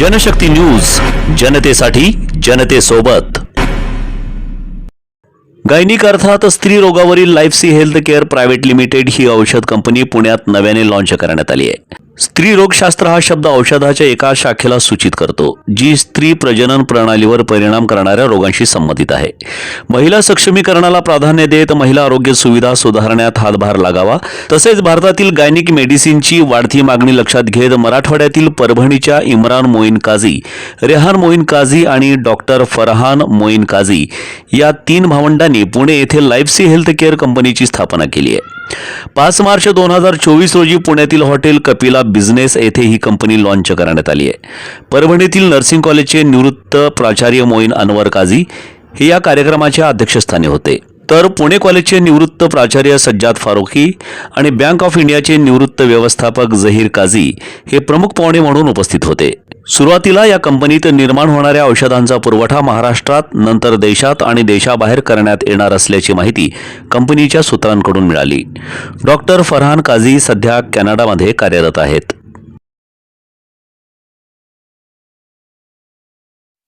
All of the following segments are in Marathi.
जनशक्ती न्यूज जनतेसाठी जनतेसोबत. गायनिक अर्थात स्त्री रोगावरील लाईफसी हेल्थ केअर प्रायव्हेट लिमिटेड ही औषध कंपनी पुण्यात नव्याने लॉन्च करण्यात आली आहे. स्त्री रोगशास्त्र हा शब्द औषधाच्या एका शाखेला सूचित करतो जी स्त्री प्रजनन प्रणालीवर परिणाम करणाऱ्या रोगांशी संबंधित आहे. महिला सक्षमीकरणाला प्राधान्य देत महिला आरोग्य सुविधा सुधारण्यात हातभार लागावा. तसेच भारतातील गायनिक मेडिसिनची वाढती मागणी लक्षात घेत मराठवाड्यातील परभणीच्या इम्रान मोईन काझी रेहान मोईन काझी आणि डॉक्टर फरहान मोईन काझी या तीन भावंडांनी पुणे येथे लाईफसी हेल्थ केअर कंपनीची स्थापना केली आहे. पाच मार्च दोन हजार चोवीस रोजी पुण्यातील हॉटेल कपिला बिझनेस येथे ही कंपनी लॉन्च करण्यात आली आहे. परभणीतील नर्सिंग कॉलेजचे निवृत्त प्राचार्य मोईन अनवर काझी हे या कार्यक्रमाच्या अध्यक्षस्थानी होते. तर पुणे कॉलेजचे निवृत्त प्राचार्य सज्जाद फारुखी आणि बँक ऑफ इंडियाचे निवृत्त व्यवस्थापक झहीर काझी हे प्रमुख पाहुणे म्हणून उपस्थित होते. सुरुवातीला या कंपनीत निर्माण होणाऱ्या औषधांचा पुरवठा महाराष्ट्रात नंतर देशात आणि देशाबाहेर करण्यात येणार असल्याची माहिती कंपनीच्या सूत्रांकडून मिळाली. डॉक्टर फरहान काझी सध्या कॅनडामध्ये कार्यरत आहेत.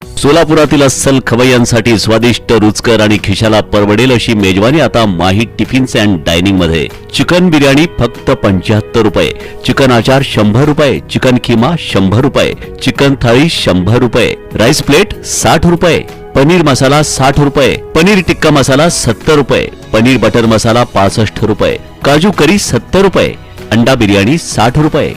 सोलापुरातील अस्सल खवय्यांसाठी स्वादिष्ट रुचकर आणि खिशाला परवडेल अशी मेजवानी आता माही टिफिन्स अँड डायनिंगमध्ये चिकन बिर्याणी फक्त पंच्याहत्तर रुपये. चिकन आचार शंभर रुपये. चिकन किमा शंभर रुपये. चिकन थाळी शंभर रुपये. राईस प्लेट साठ रुपये. पनीर मसाला साठ रुपये. पनीर टिक्का मसाला सत्तर रुपये. पनीर बटर मसाला पासष्ट रुपये. काजू करी सत्तर रुपये. अंडा बिर्याणी साठ रुपये.